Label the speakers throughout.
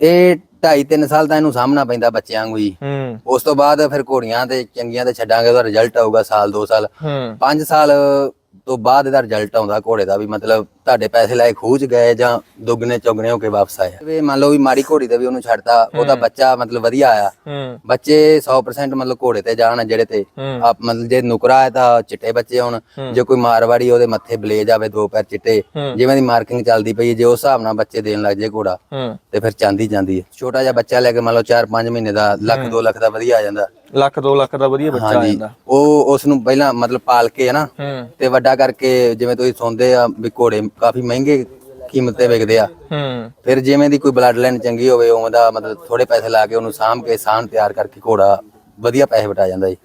Speaker 1: ਇਹ 2.5 3 ਸਾਲ ਤਾਂ ਇਹਨੂੰ ਸਾਹਮਣਾ ਪੈਂਦਾ ਬੱਚਿਆਂ ਵਾਂਗੂ ਹੀ।
Speaker 2: ਹੂੰ।
Speaker 1: ਉਸ ਤੋਂ ਬਾਅਦ ਫਿਰ ਘੋੜੀਆਂ ਤੇ ਚੰਗੀਆਂ ਤੇ ਛੱਡਾਂਗੇ ਉਹਦਾ ਰਿਜ਼ਲਟ ਆਊਗਾ ਸਾਲ 2 ਸਾਲ।
Speaker 2: ਹੂੰ।
Speaker 1: 5 ਸਾਲ ਤੋਂ ਬਾਅਦ ਇਹਦਾ ਰਿਜ਼ਲਟ ਆਉਂਦਾ ਘੋੜੇ ਦਾ ਵੀ ਮਤਲਬ ਤੁਹਾਡੇ ਪੈਸੇ ਲਾਏ ਖੂਜ ਗਏ ਜਾਂ ਦੁੱਗਣੇ ਚੌਗਣੇ ਹੋ ਕੇ ਵਾਪਸ ਆਏ? ਵੀ ਮੰਨ ਲਓ ਵੀ ਮਾੜੀ ਘੋੜੀ ਤੇ ਵੀ ਉਹਨੂੰ ਛੱਡਤਾ ਉਹਦਾ ਬੱਚਾ ਮਤਲਬ ਵਧੀਆ ਆਇਆ।
Speaker 2: ਹੂੰ।
Speaker 1: ਬੱਚੇ 100% ਮਤਲਬ ਘੋੜੇ ਤੇ ਜਾਣ ਜਿਹੜੇ ਤੇ
Speaker 2: ਹੂੰ।
Speaker 1: ਆਪ ਮਤਲਬ ਜੇ ਨੁਕਰਾ ਹੈ ਤਾਂ ਚਿੱਟੇ ਬੱਚੇ ਹੋਣ। ਜੇ ਕੋਈ ਮਾਰਵਾੜੀ ਉਹਦੇ ਮੱਥੇ ਬਲੇਜ ਆਵੇ ਦੋ ਪੈਰ ਚਿੱਟੇ
Speaker 2: ਹੂੰ।
Speaker 1: ਜਿਵੇਂ ਦੀ ਮਾਰਕਿੰਗ ਚੱਲਦੀ ਪਈ ਹੈ ਜੇ ਉਸ ਹਿਸਾਬ ਨਾਲ ਬੱਚੇ ਦੇਣ ਲੱਗ ਜੇ ਘੋੜਾ
Speaker 2: ਹੂੰ।
Speaker 1: ਤੇ ਫਿਰ ਚਾਂਦੀ ਜਾਂਦੀ ਹੈ। ਛੋਟਾ ਜਿਹਾ ਬੱਚਾ ਲੈ ਕੇ ਮੰਨ ਲਓ 4-5 ਮਹੀਨੇ ਦਾ ਲੱਖ 2 ਲੱਖ ਦਾ ਵਧੀਆ ਆ ਜਾਂਦਾ।
Speaker 2: ਲੱਖ 2 ਲੱਖ ਦਾ ਵਧੀਆ ਬੱਚਾ ਆ
Speaker 1: ਹਾਂਜੀ।
Speaker 2: ਜਾਂਦਾ।
Speaker 1: ਉਹ ਉਸ ਨੂੰ ਪਹਿਲਾਂ ਮਤਲਬ ਪਾਲ ਕੇ ਹੈ ਨਾ
Speaker 2: ਹੂੰ।
Speaker 1: ਤੇ ਵੱਡਾ ਕਰਕੇ ਜਿਵੇਂ ਤੁਸੀਂ ਸੁਣਦੇ ਆ ਵੀ ਘੋੜੇ ਕਾਫੀ ਮਹਿੰਗੇ ਕੀਮਤ ਤੇ ਵਿਕਦੇ ਆ।
Speaker 2: ਹੂੰ।
Speaker 1: ਫਿਰ ਜਿਵੇਂ ਦੀ ਕੋਈ ਬਲੱਡ ਲਾਈਨ ਚੰਗੀ ਹੋਵੇ ਉਵੇਂ ਦਾ ਮਤਲਬ ਥੋੜੇ ਪੈਸੇ ਲਾ ਕੇ ਉਹਨੂੰ ਸਾਂਭ ਕੇ ਸਾਨ ਤਿਆਰ ਕਰਕੇ ਘੋੜਾ ਵਧੀਆ ਪੈਸੇ ਵਟਾ ਜਾਂਦਾ ਜੀ।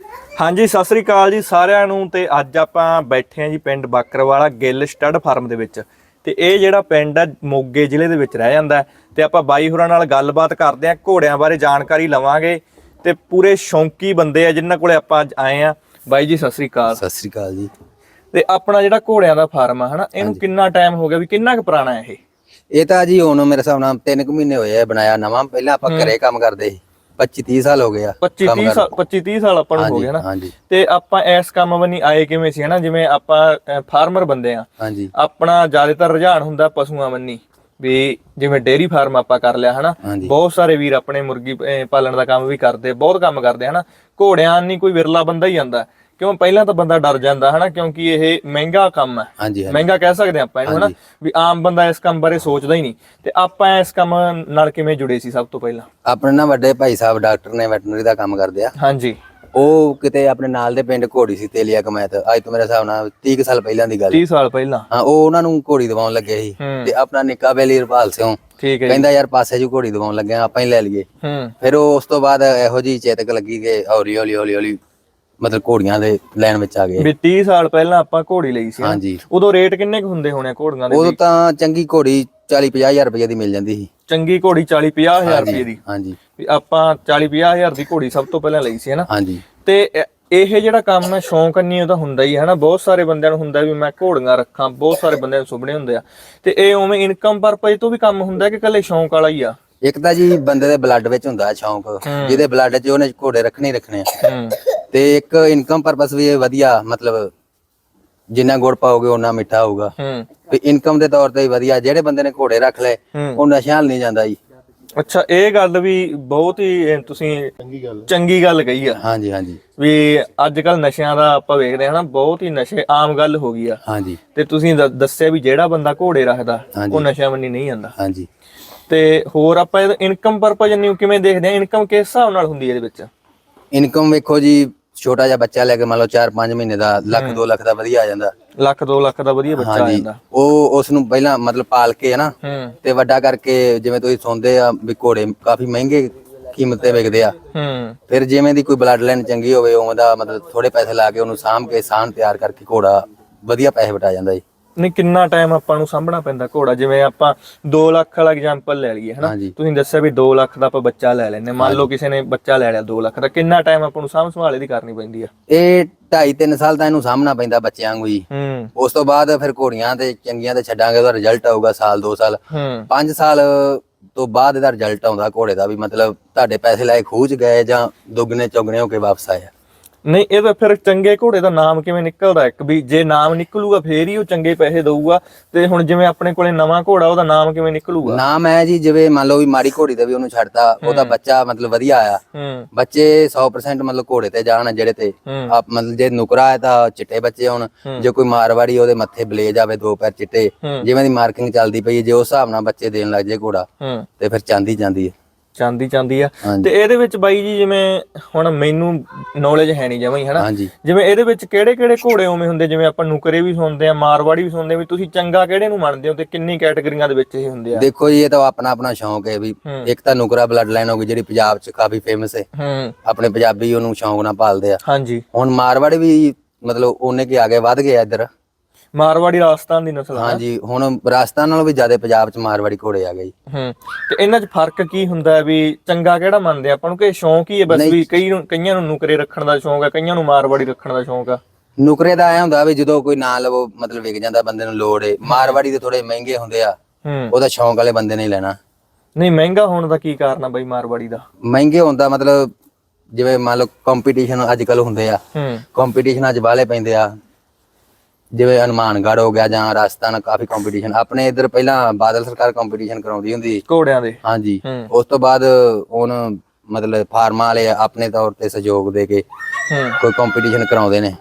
Speaker 2: ਹਾਂਜੀ ਸਤਿ ਸ੍ਰੀ ਅਕਾਲ ਜੀ ਸਾਰਿਆਂ ਨੂੰ ਤੇ ਅੱਜ ਆਪਾਂ ਬੈਠੇ ਆਂ ਜੀ ਪਿੰਡ ਬਾਕਰਵਾਲਾ ਗਿੱਲ ਸਟੱਡ ਫਾਰਮ ਦੇ ਵਿੱਚ। ਤੇ ਇਹ ਜਿਹੜਾ ਪਿੰਡ ਆ ਮੋਗੇ ਜ਼ਿਲ੍ਹੇ ਦੇ ਵਿੱਚ ਰਹਿ ਜਾਂਦਾ ਤੇ ਆਪਾਂ ਬਾਈ ਹੋਰਾਂ ਨਾਲ ਗੱਲਬਾਤ ਕਰਦੇ ਆਂ ਘੋੜਿਆਂ ਬਾਰੇ ਜਾਣਕਾਰੀ ਲਵਾਂਗੇ। ਤੇ ਪੂਰੇ ਸ਼ੌਂਕੀ ਬੰਦੇ ਆ ਜਿਨ੍ਹਾਂ ਕੋਲੇ ਆਪਾਂ ਅੱਜ ਆਏ ਆ ਬਾਈ ਜੀ ਸਤਿ ਸ੍ਰੀ ਅਕਾਲ।
Speaker 1: ਸਤਿ ਸ੍ਰੀ ਅਕਾਲ ਜੀ।
Speaker 2: ਤੇ ਆਪਣਾ ਜਿਹੜਾ ਘੋੜਿਆਂ ਦਾ ਫਾਰਮ ਆ ਹਨਾ ਇਹਨੂੰ ਕਿੰਨਾ ਟਾਈਮ ਹੋ ਗਿਆ ਵੀ ਕਿੰਨਾ ਕੁ ਪੁਰਾਣਾ ਹੈ ਇਹ?
Speaker 1: ਇਹ ਤਾਂ ਜੀ ਹੁਣ ਮੇਰੇ ਹਿਸਾਬ ਨਾਲ 3 ਕੁ ਮਹੀਨੇ ਹੋਏ ਆ ਬਣਾਇਆ ਨਵਾਂ। ਪਹਿਲਾਂ ਆਪਾਂ ਘਰੇ ਕੰਮ ਕਰਦੇ ਸੀ 25 30 ਸਾਲ ਹੋ ਗਏ ਆ
Speaker 2: 25 30 ਸਾਲ 25 30 ਸਾਲ ਆਪਾਂ ਨੂੰ ਹੋ ਗਏ ਨਾ। ਤੇ ਆਪਾਂ ਇਸ ਕੰਮ ਬੰਨੀ ਆਏ ਕਿਵੇਂ ਸੀ ਹਨਾ ਜਿਵੇਂ ਆਪਾਂ ਫਾਰਮਰ ਬੰਦੇ ਆ। ਆਪਣਾ ਜ਼ਿਆਦਾਤਰ ਰੁਝਾਨ ਹੁੰਦਾ ਪਸ਼ੂਆਂ ਬੰਨੀ ਵੀ ਜਿਵੇਂ ਡੇਰੀ ਫਾਰਮ ਆਪਾਂ ਕਰ ਲਿਆ ਹਨਾ। ਬਹੁਤ ਸਾਰੇ ਵੀਰ ਆਪਣੇ ਮੁਰਗੀ ਪਾਲਣ ਦਾ ਕੰਮ ਵੀ ਕਰਦੇ ਬਹੁਤ ਕੰਮ ਕਰਦੇ ਹਨਾ। ਘੋੜਿਆਂ ਨਹੀਂ ਕੋਈ ਵਿਰਲਾ ਬੰਦਾ ਹੀ ਜਾਂਦਾ ਕਿਉਂ ਪਹਿਲਾਂ ਤਾਂ ਬੰਦਾ ਡਰ ਜਾਂਦਾ ਹਨਾ? ਕਿਉਂਕਿ ਇਹ ਮਹਿੰਗਾ ਕੰਮ ਹੈ।
Speaker 1: ਹਾਂਜੀ ਹਾਂਜੀ।
Speaker 2: ਮਹਿੰਗਾ ਕਹਿ ਸਕਦੇ ਆਪਾਂ ਇਹਨੂੰ ਹਨਾ? ਵੀ ਆਮ ਬੰਦਾ ਇਸ ਕੰਮ ਬਾਰੇ ਸੋਚਦਾ ਹੀ ਨਹੀਂ। ਤੇ ਆਪਾਂ ਇਸ ਕੰਮ ਨਾਲ ਕਿਵੇਂ ਜੁੜੇ ਸੀ ਸਭ ਤੋਂ ਪਹਿਲਾਂ?
Speaker 1: ਆਪਣੇ ਨਾ ਵੱਡੇ ਭਾਈ ਸਾਹਿਬ ਡਾਕਟਰ ਨੇ ਵੈਟਰਨਰੀ ਦਾ ਕੰਮ ਕਰਦੇ ਆ।
Speaker 2: ਹਾਂਜੀ।
Speaker 1: ਉਹ ਕਿਤੇ ਆਪਣੇ ਨਾਲ ਦੇ ਪਿੰਡ ਘੋੜੀ ਸੀ ਤੇਲੀਆ ਕਮੈਤ। ਅੱਜ ਤੋਂ ਮੇਰੇ ਹਿਸਾਬ ਨਾਲ 30 ਕੁ ਸਾਲ ਪਹਿਲਾਂ ਦੀ ਗੱਲ
Speaker 2: 30 ਸਾਲ ਪਹਿਲਾਂ।
Speaker 1: ਹਾਂ ਉਹ ਉਹਨਾਂ ਨੂੰ ਘੋੜੀ ਦਵਾਉਣ ਲੱਗੇ ਸੀ। ਤੇ ਆਪਣਾ ਨਿੱਕਾ ਬੇਲੀ ਰਪਾਲ ਸਿਓ
Speaker 2: ਠੀਕ ਹੈ ਜੀ।
Speaker 1: ਕਹਿੰਦਾ ਯਾਰ ਪਾਸੇ ਜੀ ਘੋੜੀ ਦਵਾਉਣ ਲੱਗੇ ਆਪਾਂ ਹੀ ਲੈ ਲਈਏ। ਫਿਰ ਉਹ ਉਸ ਤੋਂ ਬਾਅਦ ਇਹੋ ਜੀ ਚੇਤਕ ਲੱਗੀ ਕਿ ਹੌਲੀ ਹੌਲੀ ਹੌਲੀ ਹੌਲੀ ਮਤਲਬ ਘੋੜੀਆਂ ਦੇ ਲਾਈਨ ਵਿੱਚ ਆ ਗਏ।
Speaker 2: ਵੀ 30 ਸਾਲ ਪਹਿਲਾਂ ਆਪਾਂ ਘੋੜੀ ਲਈ ਸੀ?
Speaker 1: ਹਾਂਜੀ।
Speaker 2: ਉਦੋਂ ਰੇਟ ਕਿੰਨੇ ਕੁ ਹੁੰਦੇ ਹੋਣੇ ਘੋੜੀਆਂ ਦੇ
Speaker 1: ਉਦੋਂ ਤਾਂ ਚੰਗੀ ਘੋੜੀ 40 50 ਹਜ਼ਾਰ ਰੁਪਏ ਦੀ ਮਿਲ ਜਾਂਦੀ ਸੀ।
Speaker 2: ਚੰਗੀ ਘੋੜੀ 40 50 ਹਜ਼ਾਰ ਰੁਪਏ ਦੀ।
Speaker 1: ਹਾਂਜੀ।
Speaker 2: ਵੀ ਆਪਾਂ 40 50 ਹਜ਼ਾਰ ਦੀ ਘੋੜੀ ਸਭ ਤੋਂ ਪਹਿਲਾਂ ਲਈ ਸੀ ਹਨਾ?
Speaker 1: ਹਾਂਜੀ।
Speaker 2: ਤੇ ਇਹ- ਇਹ ਜਿਹੜਾ ਕੰਮ ਹੈ ਸ਼ੌਂਕ ਨਹੀਂ ਉਹਦਾ ਹੁੰਦਾ ਹੀ ਹੈ ਹਨਾ? ਬਹੁਤ ਸਾਰੇ ਬੰਦਿਆਂ ਨੂੰ ਹੁੰਦਾ ਵੀ ਮੈਂ ਘੋੜੀਆਂ ਰੱਖਾਂ ਬਹੁਤ ਸਾਰੇ ਬੰਦਿਆਂ ਨੂੰ ਸੁਪਨੇ ਹੁੰਦੇ ਆ। ਤੇ ਇਹ ਉਵੇਂ ਇਨਕਮ ਪਰਪਸ ਤੋਂ ਵੀ ਕੰਮ ਹੁੰਦਾ ਕਿ ਕੱਲੇ ਸ਼ੌਂਕ ਵਾਲਾ ਹੀ ਆ?
Speaker 1: ਇੱਕ ਤਾਂ ਜੀ ਬੰਦੇ ਦੇ ਬਲੱਡ ਵਿੱਚ ਹੁੰਦਾ ਹੈ। ਸ਼ੌਂਕ ਜਿਹਦੇ ਬਲੱਡ 'ਚ ਉਹਨੇ ਘੋੜੇ ਰੱਖਣੇ ਹੀ ਰੱਖਣੇ ਆ।
Speaker 2: ਹੂੰ।
Speaker 1: ਤੇ ਇੱਕ ਇਨਕਮ ਪਰਪਸ ਵੀ ਇਹ ਵਧੀਆ ਮਤਲਬ ਜਿੰਨਾ ਗੁੜ ਪਾਓਗੇ ਉਹਨਾਂ ਮਿੱਠਾ ਹੋਊਗਾ।
Speaker 2: ਹੂੰ।
Speaker 1: ਵੀ ਇਨਕਮ ਦੇ ਤੌਰ ਤੇ ਹੀ ਵਧੀਆ ਜਿਹੜੇ ਬੰਦੇ ਨੇ ਘੋੜੇ ਰੱਖ ਲਏ ਉਹ ਨਸ਼ਿਆਂ ਨਹੀਂ ਜਾਂਦਾ ਜੀ।
Speaker 2: ਅੱਛਾ ਇਹ ਗੱਲ ਵੀ ਬਹੁਤ ਹੀ ਤੁਸੀਂ ਚੰਗੀ ਗੱਲ ਕਹੀ ਆ।
Speaker 1: ਹਾਂਜੀ ਹਾਂਜੀ।
Speaker 2: ਵੀ ਅੱਜ ਕੱਲ ਨਸ਼ਿਆਂ ਦਾ ਆਪਾਂ ਵੇਖਦੇ ਹਾਂ ਨਾ ਬਹੁਤ ਹੀ ਨਸ਼ੇ ਆਮ ਗੱਲ ਹੋ ਗਈ ਆ।
Speaker 1: ਹਾਂਜੀ।
Speaker 2: ਤੇ ਤੁਸੀਂ ਦੱਸਿਆ ਵੀ ਜਿਹੜਾ ਬੰਦਾ ਘੋੜੇ ਰੱਖਦਾ। ਉਹ ਨਸ਼ਿਆਂ ਬੰਨੀ ਨਹੀਂ ਜਾਂਦਾ।
Speaker 1: ਹਾਂਜੀ।
Speaker 2: ਤੇ ਹੋਰ ਆਪਾਂ ਇਹ ਇਨਕਮ ਪਰਪਸ ਨੂੰ ਕਿਵੇਂ ਦੇਖਦੇ ਆ ਇਨਕਮ ਕਿਸ ਹਿਸਾਬ ਨਾਲ ਹੁੰਦੀ ਹੈ ਇਹਦੇ ਵਿੱਚ?
Speaker 1: ਇਨਕਮ ਵੇਖੋ ਜੀ ਛੋਟਾ ਜਿਹਾ ਬੱਚਾ ਲੈ ਕੇ ਮੰਨ ਲਓ 4-5 ਮਹੀਨੇ ਦਾ ਲੱਖ 2 ਲੱਖ ਦਾ ਵਧੀਆ ਆ ਜਾਂਦਾ।
Speaker 2: ਲੱਖ 2 ਲੱਖ ਦਾ ਵਧੀਆ ਬੱਚਾ ਆ ਜਾਂਦਾ।
Speaker 1: ਉਹ ਉਸ ਨੂੰ ਪਹਿਲਾਂ ਮਤਲਬ ਪਾਲ ਕੇ ਹੈ। ਨਾ ਤੇ ਵੱਡਾ ਕਰਕੇ ਜਿਵੇਂ ਤੁਸੀਂ ਸੁਣਦੇ ਆ ਵੀ ਘੋੜੇ ਕਾਫੀ ਮਹਿੰਗੇ ਕੀਮਤ ਤੇ ਵਿਕਦੇ ਆ। ਫਿਰ ਜਿਵੇਂ ਦੀ ਕੋਈ ਬਲੱਡ ਲਾਈਨ ਚੰਗੀ ਹੋਵੇ ਉਵੇਂ ਦਾ ਮਤਲਬ ਥੋੜੇ ਪੈਸੇ ਲਾ ਕੇ ਉਹਨੂੰ ਸਾਂਭ ਕੇ ਸਾਨ ਤਿਆਰ ਕਰਕੇ ਘੋੜਾ ਵਧੀਆ ਪੈਸੇ ਵਟਾ ਜਾਂਦਾ ਜੀ।
Speaker 2: ਨਹੀਂ ਕਿੰਨਾ ਟਾਈਮ ਆਪਾਂ ਨੂੰ ਸਾਂਭਣਾ ਪੈਂਦਾ ਘੋੜਾ? ਜਿਵੇਂ ਆਪਾਂ 2 ਲੱਖ ਵਾਲਾ ਐਗਜ਼ਾਮਪਲ ਲੈ ਲਈਏ ਹਨਾ?
Speaker 1: ਹਾਂਜੀ।
Speaker 2: ਤੁਸੀਂ ਦੱਸਿਆ ਵੀ 2 ਲੱਖ ਦਾ ਆਪਾਂ ਬੱਚਾ ਲੈ ਲੈਨੇ ਮੰਨ ਲਓ ਕਿਸੇ ਨੇ ਬੱਚਾ ਲੈ ਲਿਆ 2 ਲੱਖ ਦਾ ਕਿੰਨਾ ਟਾਈਮ ਆਪਾਂ ਨੂੰ ਸਾਂਭ ਸੰਭਾਲੇ ਦੀ ਕਰਨੀ ਪੈਂਦੀ ਆ?
Speaker 1: ਇਹ 2.5 3 ਸਾਲ ਤਾਂ ਇਹਨੂੰ ਸਾਹਮਣਾ ਪੈਂਦਾ ਬੱਚਿਆਂ ਵਾਂਗੂ ਹੀ।
Speaker 2: ਹੂੰ।
Speaker 1: ਉਸ ਤੋਂ ਬਾਅਦ ਫਿਰ ਘੋੜੀਆਂ ਤੇ ਚੰਗੀਆਂ ਤੇ ਛੱਡਾਂਗੇ ਉਹਦਾ ਰਿਜ਼ਲਟ ਆਊਗਾ ਸਾਲ 2 ਸਾਲ।
Speaker 2: ਹੂੰ।
Speaker 1: 5 ਸਾਲ ਤੋਂ ਬਾਅਦ ਇਹਦਾ ਰਿਜ਼ਲਟ ਆਉਂਦਾ ਘੋੜੇ ਦਾ ਵੀ ਮਤਲਬ ਤੁਹਾਡੇ ਪੈਸੇ ਲਾਏ ਖੂਜ ਗਏ ਜਾਂ ਦੁੱਗਣੇ ਚੌਗਣੇ ਹੋ ਕੇ ਵਾਪਸ ਆਏ
Speaker 2: ਨਹੀਂ ਇਹ ਤਾਂ ਫਿਰ ਚੰਗੇ ਘੋੜੇ ਦਾ ਨਾਮ ਕਿਵੇਂ ਨਿਕਲਦਾ? ਇੱਕ ਵੀ ਜੇ ਨਾਮ ਨਿਕਲੂਗਾ ਫੇਰ ਹੀ ਉਹ ਚੰਗੇ ਪੈਸੇ ਦਊਗਾ। ਤੇ ਹੁਣ ਜਿਵੇਂ ਆਪਣੇ ਕੋਲੇ ਨਵਾਂ ਘੋੜਾ ਉਹਦਾ ਨਾਮ ਕਿਵੇਂ ਨਿਕਲੂਗਾ?
Speaker 1: ਨਾਮ ਹੈ ਜੀ ਜਿਵੇਂ ਮੰਨ ਲਓ ਵੀ ਮਾੜੀ ਘੋੜੀ ਤੇ ਵੀ ਉਹਨੂੰ ਛੱਡਤਾ ਉਹਦਾ ਬੱਚਾ ਮਤਲਬ ਵਧੀਆ ਆਇਆ। ਬੱਚੇ 100% ਮਤਲਬ ਘੋੜੇ ਤੇ ਜਾਣ ਜਿਹੜੇ ਤੇ ਆਪ ਮਤਲਬ ਜੇ ਨੁਕਰਾ ਹੈ ਤਾਂ ਚਿੱਟੇ ਬੱਚੇ ਹੋਣ। ਜੇ ਕੋਈ ਮਾਰਵਾੜੀ ਉਹਦੇ ਮੱਥੇ ਬਲੇਜ ਆਵੇ ਦੋ ਪੈਰ ਚਿੱਟੇ। ਜਿਵੇਂ ਦੀ ਮਾਰਕਿੰਗ ਚੱਲਦੀ ਪਈ ਜੇ ਉਸ ਹਿਸਾਬ ਨਾਲ ਬੱਚੇ ਦੇਣ ਲੱਗ ਜੇ ਘੋੜਾ ਤੇ ਫਿਰ ਚਾਂਦੀ ਜਾਂਦੀ ਹੈ।
Speaker 2: ਚਾਂਦੀ ਚਾਂਦੀ ਆ।
Speaker 1: ਹਾਂਜੀ।
Speaker 2: ਤੇ ਇਹਦੇ ਵਿੱਚ ਬਾਈ ਜੀ ਜਿਵੇਂ ਹੁਣ ਮੈਨੂੰ ਨੌਲੇਜ ਹੈ ਨਹੀਂ ਜਮਾਂ ਹੀ ਹਨਾ?
Speaker 1: ਹਾਂਜੀ।
Speaker 2: ਜਿਵੇਂ ਇਹਦੇ ਵਿੱਚ ਕਿਹੜੇ ਕਿਹੜੇ ਘੋੜੇ ਉਵੇਂ ਹੁੰਦੇ? ਜਿਵੇਂ ਆਪਾਂ ਨੁਕਰੇ ਵੀ ਸੁਣਦੇ ਆ ਮਾਰਵਾੜੀ ਵੀ ਸੁਣਦੇ ਆ ਵੀ ਤੁਸੀਂ ਚੰਗਾ ਕਿਹੜੇ ਨੂੰ ਮੰਨਦੇ ਹੋ ਤੇ ਕਿੰਨੀ ਕੈਟਾਗਰੀਆਂ ਦੇ ਵਿੱਚ ਇਹ ਹੁੰਦੇ ਆ?
Speaker 1: ਦੇਖੋ ਜੀ ਇਹ ਤਾਂ ਆਪਣਾ ਆਪਣਾ ਸ਼ੌਂਕ ਹੈ ਵੀ
Speaker 2: ਹੂੰ।
Speaker 1: ਇੱਕ ਤਾਂ ਨੁਕਰਾ ਬਲੱਡ ਲਾਈਨ ਹੋ ਗਈ ਜਿਹੜੀ ਪੰਜਾਬ 'ਚ ਕਾਫੀ ਫੇਮਸ ਹੈ।
Speaker 2: ਹੂੰ।
Speaker 1: ਆਪਣੇ ਪੰਜਾਬੀ ਉਹਨੂੰ ਸ਼ੌਂਕ ਨਾਲ ਪਾਲਦੇ ਆ।
Speaker 2: ਹਾਂਜੀ।
Speaker 1: ਹੁਣ ਮਾਰਵਾੜੀ ਵੀ ਮਤਲਬ ਉਹਨੇ ਕਿ ਆ ਗਏ ਵੱਧ ਗਏ ਆ ਇੱਧਰ।
Speaker 2: ਮਾਰਵਾੜੀ ਰਾਜਸਥਾਨ ਦੀ ਨਸਲ ਆ।
Speaker 1: ਹਾਂਜੀ ਹੁਣ ਰਾਜਸਥਾਨ ਨਾਲੋਂ ਵੀ ਜ਼ਿਆਦਾ ਪੰਜਾਬ 'ਚ ਮਾਰਵਾੜੀ ਘੋੜੇ ਆ ਗਏ। ਜੀ
Speaker 2: ਹੂੰ ਤੇ ਇਹਨਾਂ 'ਚ ਫ਼ਰਕ ਕੀ ਹੁੰਦਾ ਹੈ ਵੀ ਚੰਗਾ ਕਿਹੜਾ ਮੰਨਦੇ ਆਪਾਂ ਨੂੰ? ਕਿ ਸ਼ੌਂਕ ਹੀ ਹੈ ਬਸ ਵੀ ਕਈ ਨੂੰ ਕਈਆਂ ਨੂੰ ਨੁਕਰੇ ਰੱਖਣ ਦਾ ਸ਼ੌਂਕ ਹੈ ਕਈਆਂ ਨੂੰ ਮਾਰਵਾੜੀ ਰੱਖਣ ਦਾ ਸ਼ੌਂਕ ਆ।
Speaker 1: ਨੁਕਰੇ ਦਾ ਐ ਹੁੰਦਾ ਵੀ ਜਦੋਂ ਕੋਈ ਨਾਂ ਲਵੋ ਮਤਲਬ ਵਿਕ ਜਾਂਦਾ ਬੰਦੇ ਨੂੰ ਲੋੜ ਏ ਮਾਰਵਾੜੀ ਦੇ ਥੋੜੇ ਮਹਿੰਗੇ ਹੁੰਦੇ ਆ
Speaker 2: ਹੂੰ।
Speaker 1: ਉਹਦਾ ਸ਼ੌਂਕ ਵਾਲੇ ਬੰਦੇ ਨੇ ਹੀ ਲੈਣਾ।
Speaker 2: ਨਹੀਂ ਮਹਿੰਗਾ ਹੋਣ ਦਾ ਕੀ ਕਾਰਨ ਆ ਬਾਈ ਮਾਰਵਾੜੀ ਦਾ?
Speaker 1: ਮਹਿੰਗੇ ਹੁੰਦਾ ਮਤਲਬ ਜਿਵੇਂ ਮੰਨ ਲਓ ਕੰਪੀਟੀਸ਼ਨ ਅੱਜ ਕੱਲ ਹੁੰਦੇ ਆ।
Speaker 2: ਹੂੰ।
Speaker 1: ਕੰਪੀਟੀਸ਼ਨ ਅੱਜ ਵਾਲੇ ਪੈਂਦੇ ਆ ਜਿਵੇਂ ਹਨੂਮਾਨਗੜ੍ਹ ਹੋ ਗਿਆ ਜਾਂ ਰਾਜਸਥਾਨ ਕਾਫੀ ਕੰਪੀਟੀਸ਼ਨ ਆਪਣੇ ਇੱਧਰ ਪਹਿਲਾਂ ਬਾਦਲ ਸਰਕਾਰ ਕੰਪੀਟੀਸ਼ਨ ਕਰਾਉਂਦੀ ਹੁੰਦੀ ਸੀ।
Speaker 2: ਘੋੜਿਆਂ ਦੇ।
Speaker 1: ਹਾਂਜੀ।
Speaker 2: ਹੂੰ।
Speaker 1: ਉਸ ਤੋਂ ਬਾਅਦ ਹੁਣ ਮਤਲਬ ਫਾਰਮਾਂ ਵਾਲੇ ਆਪਣੇ ਤੌਰ ਤੇ ਸਹਿਯੋਗ ਦੇ ਕੇ ਕੋਈ ਕੰਪੀਟੀਸ਼ਨ ਕਰਾਉਂਦੇ ਨੇ।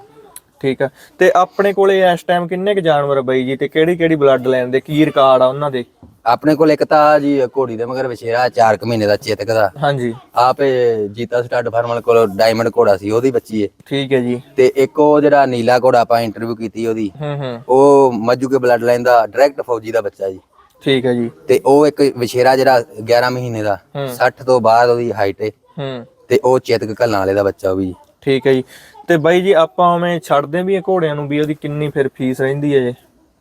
Speaker 2: ਠੀਕ ਆ। ਤੇ ਆਪਣੇ ਕੋਲੇ ਇਸ ਟਾਈਮ ਕਿੰਨੇ ਕੁ ਜਾਨਵਰ ਆ ਬਾਈ ਜੀ ਤੇ ਕਿਹੜੀ ਕਿਹੜੀ ਬਲੱਡ ਲਾਈਨ ਦੇ? ਕੀ ਰਿਕਾਰਡ ਆ ਉਹਨਾਂ ਦੇ?
Speaker 1: ਆਪਣੇ ਕੋਲ ਇੱਕ ਤਾਂ ਜੀ ਘੋੜੀ ਦੇ ਮਗਰ ਵਿਸ਼ੇਰਾ 4 ਕੁ ਮਹੀਨੇ ਦਾ ਚੇਤਕ ਦਾ।
Speaker 2: ਹਾਂਜੀ।
Speaker 1: ਆਪੇ ਜੀਤਾ ਸਟੱਡ ਫਾਰਮਲ ਕੋਲ ਡਾਇਮੰਡ ਘੋੜਾ ਸੀ ਉਹਦੀ ਬੱਚੀ ਏ।
Speaker 2: ਠੀਕ ਹੈ ਜੀ।
Speaker 1: ਤੇ ਇੱਕ ਉਹ ਜਿਹੜਾ ਨੀਲਾ ਘੋੜਾ ਆਪਾਂ ਇੰਟਰਵਿਊ ਕੀਤੀ ਉਹਦੀ
Speaker 2: ਹੂੰ ਹੂੰ।
Speaker 1: ਉਹ ਮੱਜੂ ਕੇ ਬਲੱਡ ਲਾਈਨ ਦਾ ਡਾਇਰੈਕਟ ਫੌਜੀ ਦਾ ਬੱਚਾ ਜੀ।
Speaker 2: ਠੀਕ ਹੈ ਜੀ।
Speaker 1: ਤੇ ਉਹ ਇੱਕ ਵਿਸ਼ੇਰਾ ਜਿਹੜਾ 11 ਮਹੀਨੇ ਦਾ 60 ਤੋਂ ਬਾਅਦ ਉਹਦੀ ਹਾਈਟ ਏ।
Speaker 2: ਹੂੰ।
Speaker 1: ਤੇ ਉਹ ਚੇਤਕ ਘੱਲਾਂ ਵਾਲੇ ਦਾ ਬੱਚਾ ਉਹ ਵੀ।
Speaker 2: ਠੀਕ ਹੈ ਜੀ। ਤੇ ਬਾਈ ਜੀ ਆਪਾਂ ਉਵੇਂ ਛੱਡਦੇ ਵੀ ਆ ਘੋੜਿਆਂ ਨੂੰ ਵੀ ਉਹਦੀ ਕਿੰਨੀ ਫਿਰ ਫੀਸ ਰਹਿੰਦੀ ਹੈ ਜੇ?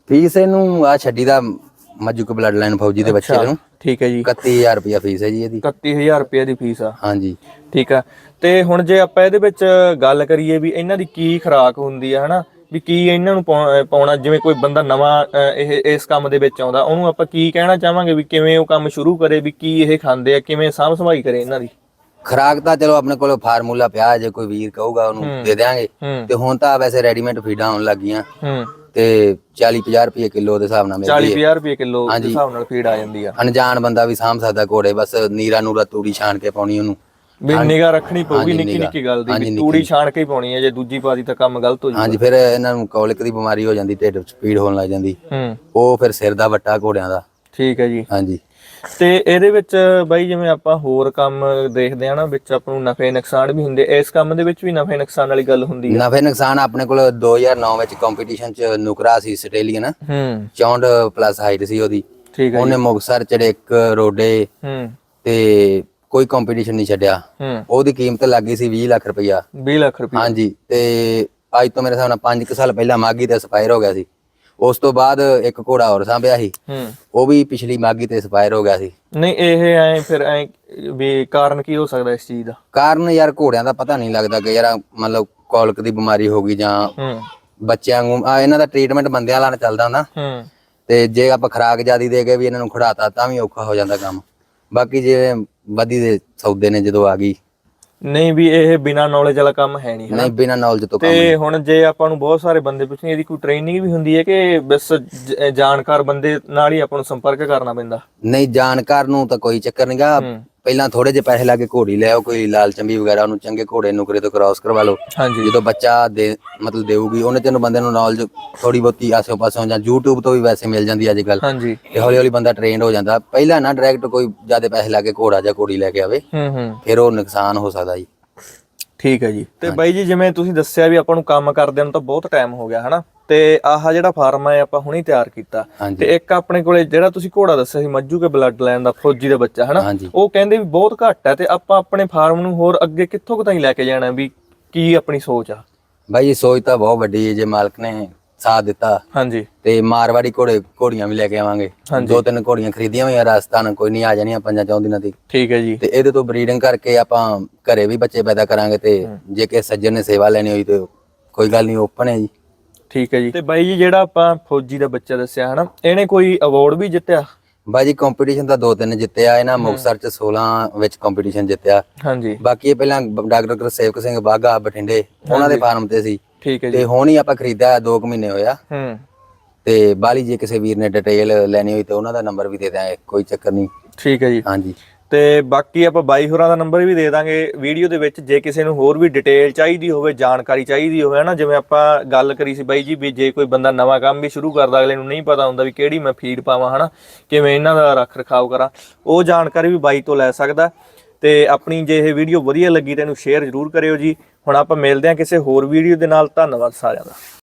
Speaker 1: ਫੀਸ ਇਹਨੂੰ ਆ ਛੱਡੀ ਦਾ ਮੱਜੂ ਕੇ ਬਲੱਡ ਲਾਈਨ ਫੌਜੀ ਦੇ ਬੱਚੇ ਨੂੰ।
Speaker 2: ਠੀਕ ਹੈ ਜੀ।
Speaker 1: 31000 ਰੁਪਇਆ ਫੀਸ ਹੈ ਜੀ ਇਹਦੀ।
Speaker 2: 31000 ਰੁਪਏ ਦੀ ਫੀਸ ਆ।
Speaker 1: ਹਾਂਜੀ।
Speaker 2: ਠੀਕ ਆ। ਤੇ ਹੁਣ ਜੇ ਆਪਾਂ ਇਹਦੇ ਵਿੱਚ ਗੱਲ ਕਰੀਏ ਵੀ ਇਹਨਾਂ ਦੀ ਕੀ ਖੁਰਾਕ ਹੁੰਦੀ ਆ ਹਨਾ? ਵੀ ਕੀ ਇਹਨਾਂ ਨੂੰ ਪਾਉ- ਪਾਉਣਾ ਜਿਵੇਂ ਕੋਈ ਬੰਦਾ ਨਵਾਂ ਇਹ ਇਸ ਕੰਮ ਦੇ ਵਿੱਚ ਆਉਂਦਾ ਉਹਨੂੰ ਆਪਾਂ ਕੀ ਕਹਿਣਾ ਚਾਹਾਂਗੇ ਵੀ ਕਿਵੇਂ ਉਹ ਕੰਮ ਸ਼ੁਰੂ ਕਰੇ ਵੀ ਕੀ ਇਹ ਖਾਂਦੇ ਆ ਕਿਵੇਂ ਸਾਂਭ ਸੰਭਾਈ ਕਰੇ ਇਹਨਾਂ ਦੀ?
Speaker 1: ਖਰਾਕ ਤਾਂ ਚਲੋ ਆਪਣੇ ਕੋਲ ਫਾਰਮੂਲਾ ਪਿਆ ਜੇ ਕੋਈ ਵੀਰ ਕਹੂਗਾ ਉਹਨੂੰ ਦੇ ਦਿਆਂਗੇ।
Speaker 2: ਹੂੰ।
Speaker 1: ਤੇ ਹੁਣ ਤਾਂ ਵੈਸੇ ਰੈਡੀਮੇਡ ਫੀਡਾਂ ਆਉਣ ਲੱਗੀਆਂ। ਤੇ 40 50 ਰੁਪਏ ਕਿਲੋ ਦੇ ਹਿਸਾਬ ਨਾਲ ਮਿਲਦੀ
Speaker 2: 40
Speaker 1: ਹੈ।
Speaker 2: 50 ਰੁਪਏ ਕਿਲੋ ਦੇ ਹਿਸਾਬ ਨਾਲ ਫੀਡ ਆ ਜਾਂਦੀ ਆ।
Speaker 1: ਅਣਜਾਣ ਬੰਦਾ ਵੀ ਸਾਂਭ ਸਕਦਾ ਘੋੜੇ ਬਸ ਨੀਰਾ ਨੂਰਾ ਤੂੜੀ ਛਾਣ ਕੇ ਪਾਉਣੀ ਉਹਨੂੰ।
Speaker 2: ਵੀ ਨਿਗਾ ਰੱਖਣੀ ਪਊਗੀ ਨਿੱਕੀ। ਨਿੱਕੀ ਗੱਲ ਦੀ ਵੀ ਤੂੜੀ ਛਾਣ ਕੇ ਹੀ ਪਾਉਣੀ ਹੈ ਜੇ ਦੂਜੀ ਪਾਦੀ ਤਾਂ ਕੰਮ ਗਲਤ ਹੋ ਜੂ
Speaker 1: ਹਾਂਜੀ ਫਿਰ ਇਹਨਾਂ ਨੂੰ ਕੌਲਿਕ ਦੀ ਬਿਮਾਰੀ ਹੋ ਜਾਂਦੀ ਢਿੱਡ ਸਪੀਡ ਹੋਣ ਲੱਗ ਜਾਂਦੀ। ਉਹ ਫਿਰ ਸਿਰ ਦਾ ਵੱਟਾ ਘੋੜਿਆਂ ਦਾ।
Speaker 2: ਠੀਕ ਹੈ ਜੀ।
Speaker 1: ਹਾਂਜੀ।
Speaker 2: ਤੇ ਇਹਦੇ ਵਿੱਚ ਬਾਈ ਜਿਵੇਂ ਆਪਾਂ ਹੋਰ ਕੰਮ ਦੇਖਦੇ ਆ ਨਾ ਵਿੱਚ ਆਪਾਂ ਨੂੰ ਨਫੇ ਨੁਕਸਾਨ ਵੀ ਹੁੰਦੇ ਇਸ ਕੰਮ ਦੇ ਵਿੱਚ ਵੀ ਨਫੇ ਨੁਕਸਾਨ ਵਾਲੀ ਗੱਲ ਹੁੰਦੀ ਹੈ
Speaker 1: ਨਫੇ ਨੁਕਸਾਨ ਆਪਣੇ ਕੋਲ 2009 ਵਿੱਚ ਕੰਪੀਟੀਸ਼ਨ ਚ ਨੁਕਰਾ ਸੀ ਆਸਟ੍ਰੇਲੀਅਨ
Speaker 2: ਹੂੰ।
Speaker 1: 64 ਪਲੱਸ ਹਾਈਟ ਸੀ ਉਹਦੀ।
Speaker 2: ਠੀਕ ਹੈ
Speaker 1: ਉਹਨੇ ਮੁਕਸਰ ਚੜੇਕ ਰੋਡੇ।
Speaker 2: ਹੂੰ।
Speaker 1: ਤੇ ਕੋਈ ਕੰਪੀਟੀਸ਼ਨ ਨਹੀਂ ਛੱਡਿਆ।
Speaker 2: ਹੂੰ।
Speaker 1: ਉਹਦੀ ਕੀਮਤ ਲੱਗੀ ਸੀ 20 ਲੱਖ ਰੁਪਈਆ।
Speaker 2: 20 ਲੱਖ ਰੁਪਏ
Speaker 1: ਹਾਂਜੀ ਤੇ ਅੱਜ ਤੋਂ ਮੇਰੇ ਹਿਸਾਬ ਨਾਲ 5 ਸਾਲ ਪਹਿਲਾਂ ਮਾਗੀ ਤੇ ਐਕਸਪਾਇਰ ਹੋ ਗਿਆ ਸੀ। ਉਸ ਤੋਂ ਬਾਅਦ ਇੱਕ ਘੋੜਾ ਹੋਰ ਸਾਂਭਿਆ ਸੀ।
Speaker 2: ਹੂੰ।
Speaker 1: ਉਹ ਵੀ ਪਿਛਲੀ ਮਾਗੀ ਤੇ ਐਕਸਪਾਇਰ ਹੋ ਗਿਆ ਸੀ।
Speaker 2: ਨਹੀਂ ਇਹ ਐ ਫਿਰ ਐ ਵੀ ਕਾਰਨ ਕੀ ਹੋ ਸਕਦਾ ਇਸ ਚੀਜ਼ ਦਾ?
Speaker 1: ਕਾਰਨ ਯਾਰ ਘੋੜਿਆਂ ਦਾ ਪਤਾ ਨਹੀਂ ਲੱਗਦਾ ਕਿ ਯਾਰ ਮਤਲਬ ਕੋਲਕ ਦੀ ਬਿਮਾਰੀ ਹੋ ਗਈ ਜਾਂ
Speaker 2: ਹੂੰ।
Speaker 1: ਬੱਚਿਆਂ ਨੂੰ ਆ ਇਹਨਾਂ ਦਾ ਟ੍ਰੀਟਮੈਂਟ ਬੰਦਿਆਂ ਵਾਲਾ ਚੱਲਦਾ ਹੁੰਦਾ।
Speaker 2: ਹੂੰ।
Speaker 1: ਤੇ ਜੇ ਆਪਾਂ ਖਰਾਕ ਜਿਆਦੀ ਦੇ ਕੇ ਵੀ ਇਹਨਾਂ ਨੂੰ ਖੜਾਤਾ ਤਾਂ ਵੀ ਔਖਾ ਹੋ ਜਾਂਦਾ ਕੰਮ। ਬਾਕੀ ਜੇ ਵਧੀ ਦੇ ਸੌਦੇ ਨੇ ਜਦੋਂ ਆ ਗਈ।
Speaker 2: ਨਹੀਂ ਵੀ ਇਹ ਬਿਨਾ ਨੌਲੇਜ ਵਾਲਾ ਕੰਮ ਹੈ ਨਹੀਂ
Speaker 1: ਨਹੀਂ ਬਿਨਾਂ ਨੌਲੇਜ ਤੋਂ ਕੰਮ
Speaker 2: ਤੇ ਹੁਣ ਜੇ ਆਪਾਂ ਨੂੰ ਬਹੁਤ ਸਾਰੇ ਬੰਦੇ ਪੁੱਛਣ ਇਹਦੀ ਕੋਈ ਟ੍ਰੇਨਿੰਗ ਵੀ ਹੁੰਦੀ ਹੈ ਕਿ ਬਸ ਜਾਣਕਾਰ ਬੰਦੇ ਨਾਲ ਹੀ ਆਪਾਂ ਨੂੰ ਸੰਪਰਕ ਕਰਨਾ ਪੈਂਦਾ?
Speaker 1: ਨਹੀਂ ਜਾਣਕਾਰ ਨੂੰ ਤਾਂ ਕੋਈ ਚੱਕਰ ਨਹੀਂਗਾ ਪਹਿਲਾਂ ਥੋੜੇ ਜਿਹੇ ਪੈਸੇ ਲਾ ਕੇ ਘੋੜੀ ਲੈ ਆਓ ਕੋਈ ਲਾਲ ਚੰਬੀ ਵਗੈਰਾ ਉਹਨੂੰ ਚੰਗੇ ਘੋੜੇ ਨੁਕਰੇ ਤੋਂ ਕ੍ਰਾਸ ਕਰਵਾ ਲਓ।
Speaker 2: ਹਾਂਜੀ।
Speaker 1: ਜਦੋਂ ਬੱਚਾ ਦੇ ਮਤਲਬ ਦੇਊਗੀ ਉਹਨੇ ਤੈਨੂੰ ਬੰਦੇ ਨੂੰ ਨੌਲੇਜ ਥੋੜੀ ਬਹੁਤੀ ਆਸੇ ਪਾਸੋਂ ਜਾਂ YouTube ਤੋਂ ਵੀ ਵੈਸੇ ਮਿਲ ਜਾਂਦੀ ਅੱਜ ਕੱਲ
Speaker 2: ਹਾਂਜੀ।
Speaker 1: ਤੇ ਹੌਲੀ ਹੌਲੀ ਬੰਦਾ ਟ੍ਰੇਨਡ ਹੋ ਜਾਂਦਾ। ਪਹਿਲਾਂ ਨਾ ਡਾਇਰੈਕਟ ਕੋਈ ਜ਼ਿਆਦਾ ਪੈਸੇ ਲਾ ਕੇ ਘੋੜਾ ਜਾਂ ਘੋੜੀ ਲੈ ਕੇ ਆਵੇ।
Speaker 2: ਹੂੰ ਹੂੰ।
Speaker 1: ਫਿਰ ਉਹ ਨੁਕਸਾਨ ਹੋ ਸਕਦਾ ਜੀ।
Speaker 2: ਠੀਕ ਹੈ ਜੀ। ਤੇ ਬਾਈ ਜੀ ਜਿਵੇਂ ਤੁਸੀਂ ਦੱਸਿਆ ਵੀ ਆਪਾਂ ਨੂੰ ਕੰਮ ਕਰਦੇ ਨੂੰ ਤਾਂ ਬਹੁਤ ਟਾਈਮ ਹੋ ਗਿਆ ਹਨਾ? ਤੇ ਆਹ ਜਿਹੜਾ ਫਾਰਮ ਹੈ ਆਪਾਂ ਹੁਣੀ ਤਿਆਰ ਕੀਤਾ। ਤੇ ਇੱਕ ਆਪਣੇ ਕੋਲੇ ਜਿਹੜਾ ਤੁਸੀਂ ਘੋੜਾ ਦੱਸਿਆ ਸੀ ਮੱਜੂ ਕੇ ਬਲੱਡ ਲਾਈਨ ਦਾ ਫੌਜੀ ਦਾ ਬੱਚਾ ਹਨਾ? ਉਹ ਕਹਿੰਦੇ ਵੀ ਬਹੁਤ ਘੱਟ ਹੈ ਤੇ ਆਪਾਂ ਆਪਣੇ ਫਾਰਮ ਨੂੰ ਹੋਰ ਅੱਗੇ ਕਿੱਥੋਂ ਕੁ ਤਾਈਂ ਲੈ ਕੇ ਜਾਣਾ ਵੀ ਕੀ ਆਪਣੀ ਸੋਚ ਆ?
Speaker 1: ਬਾਈ ਜੀ ਸੋਚ ਤਾਂ ਬਹੁਤ ਵੱਡੀ ਹੈ ਜੇ ਮਾਲਕ ਨੇ ਸਾਥ ਦਿੱਤਾ।
Speaker 2: ਹਾਂਜੀ।
Speaker 1: ਤੇ ਮਾਰਵਾੜੀ ਘੋੜੇ ਘੋੜੀਆਂ ਵੀ ਲੈ ਕੇ ਆਵਾਂਗੇ। ਦੋ ਤਿੰਨ ਘੋੜੀਆਂ ਖਰੀਦੀਆਂ ਹੋਈਆਂ ਰਾਜਸਥਾਨ ਕੋਈ ਨਹੀਂ ਆ ਜਾਣੀਆਂ ਪੰਜਾਂ ਚੌਂ ਦਿਨਾਂ ਦੀ।
Speaker 2: ਠੀਕ ਹੈ ਜੀ।
Speaker 1: ਤੇ ਇਹਦੇ ਤੋਂ ਬਰੀਡਿੰਗ ਕਰਕੇ ਆਪਾਂ ਘਰੇ ਵੀ ਬੱਚੇ ਪੈਦਾ ਕਰਾਂਗੇ ਤੇ ਜੇ ਕਿਸੇ ਸੱਜਣ ਨੇ ਸੇਵਾ ਲੈਣੀ ਹੋਈ ਤੇ ਕੋਈ ਗੱਲ ਨਹੀਂ ਓਪਨ ਹੈ ਜੀ।
Speaker 2: ਠੀਕ ਹੈ ਜੀ। ਤੇ ਬਾਈ ਜੀ ਜਿਹੜਾ ਆਪਾਂ ਫੌਜੀ ਦਾ ਬੱਚਾ ਦੱਸਿਆ ਹਨਾ ਇਹਨੇ ਕੋਈ ਅਵਾਰਡ ਵੀ ਜਿੱਤਿਆ?
Speaker 1: ਬਾਈ ਜੀ ਕੰਪੀਟੀਸ਼ਨ ਤਾਂ ਦੋ ਤਿੰਨ ਜਿੱਤਿਆ ਇਹਨਾਂ ਮੁਕਤਸਰ ਚ 16 ਵਿੱਚ ਕੰਪੀਟੀਸ਼ਨ ਜਿੱਤਿਆ।
Speaker 2: ਹਾਂਜੀ।
Speaker 1: ਬਾਕੀ ਇਹ ਪਹਿਲਾਂ ਡਾਕਟਰ ਗੁਰਸੇਵਕ ਸਿੰਘ ਬਾਗਾ ਬਠਿੰਡੇ ਉਹਨਾਂ ਦੇ ਫਾਰਮ ਤੇ ਸੀ।
Speaker 2: ਠੀਕ ਹੈ ਜੀ।
Speaker 1: ਤੇ ਹੁਣ ਹੀ ਆਪਾਂ ਖਰੀਦਿਆ 2 ਮਹੀਨੇ ਹੋਇਆ
Speaker 2: ਹੂੰ।
Speaker 1: ਤੇ ਬਾਲੀ ਜੇ ਕਿਸੇ ਵੀਰ ਨੇ ਡਿਟੇਲ ਲੈਣੀ ਹੋਈ ਤੇ ਉਹਨਾਂ ਦਾ ਨੰਬਰ ਵੀ ਦੇ ਦਿਆਂਗੇ ਕੋਈ ਚੱਕਰ ਨਹੀਂ।
Speaker 2: ਠੀਕ ਹੈ ਜੀ।
Speaker 1: ਹਾਂਜੀ।
Speaker 2: ਤੇ ਬਾਕੀ ਆਪਾਂ ਬਾਈ ਹੋਰਾਂ ਦਾ ਨੰਬਰ ਵੀ ਦੇ ਦਾਂਗੇ। ਵੀਡੀਓ ਦੇ ਵਿੱਚ ਜੇ ਕਿਸੇ ਨੂੰ ਹੋਰ ਵੀ ਡਿਟੇਲ ਚਾਹੀਦੀ ਹੋਵੇ ਜਾਣਕਾਰੀ ਚਾਹੀਦੀ ਹੋਵੇ ਹਨਾ ਜਿਵੇਂ ਆਪਾਂ ਗੱਲ ਕਰੀ ਸੀ ਬਾਈ ਜੀ ਵੀ ਜੇ ਕੋਈ ਬੰਦਾ ਨਵਾਂ ਕੰਮ ਵੀ ਸ਼ੁਰੂ ਕਰਦਾ ਅਗਲੇ ਨੂੰ ਨਹੀਂ ਪਤਾ ਹੁੰਦਾ ਵੀ ਕਿਹੜੀ ਮੈਂ ਫੀਡ ਪਾਵਾਂ ਹਨਾ ਕਿਵੇਂ ਇਹਨਾਂ ਦਾ ਰੱਖ ਰਖਾਵ ਕਰਾਂ ਉਹ ਜਾਣਕਾਰੀ ਵੀ ਬਾਈ ਤੋਂ ਲੈ ਸਕਦਾ। ਤੇ ਆਪਣੀ ਜੇ ਇਹ ਵੀਡੀਓ ਵਧੀਆ ਲੱਗੀ ਤਾਂ ਇਹਨੂੰ ਸ਼ੇਅਰ ਜ਼ਰੂਰ ਕਰਿਓ ਜੀ। ਹੁਣ ਆਪਾਂ ਮਿਲਦੇ ਹਾਂ ਕਿਸੇ ਹੋਰ ਵੀਡੀਓ ਦੇ ਨਾਲ। ਧੰਨਵਾਦ ਸਾਰਿਆਂ ਦਾ।